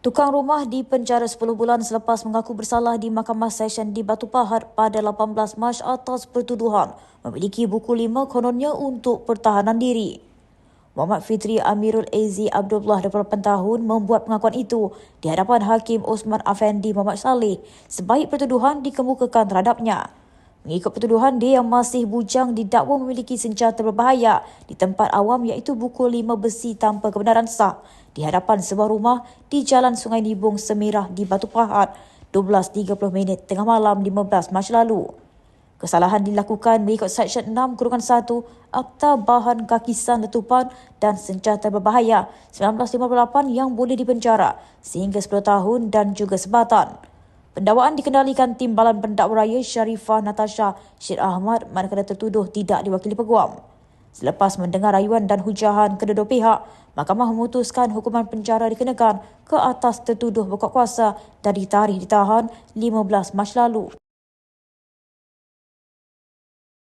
Tukang rumah di penjara 10 bulan selepas mengaku bersalah di Mahkamah Session di Batu Pahat pada 18 Mac atas pertuduhan memiliki buku lima kononnya untuk pertahanan diri. Muhammad Fitri Amirul Aziz Abdullah 28 tahun membuat pengakuan itu di hadapan Hakim Osman Afendi Muhammad Saleh sebaik pertuduhan dikemukakan terhadapnya. Mengikut pertuduhan, dia yang masih bujang didakwa memiliki senjata berbahaya di tempat awam iaitu buku lima besi tanpa kebenaran sah di hadapan sebuah rumah di Jalan Sungai Nibung Semirah di Batu Pahat 12.30 minit tengah malam 15 Mac lalu. Kesalahan dilakukan mengikut Seksyen 6 Kurungan 1 Akta Bahan Kakisan Letupan dan Senjata Berbahaya 1958 yang boleh dipenjara sehingga 10 tahun dan juga sebatan. Pendakwaan dikendalikan Timbalan Pendakwa Raya Sharifah Natasha Syed Ahmad manakala tertuduh tidak diwakili peguam. Selepas mendengar rayuan dan hujahan kedua-dua pihak, Mahkamah memutuskan hukuman penjara dikenakan ke atas tertuduh berkuat kuasa dan ditarikh ditahan 15 Mac lalu.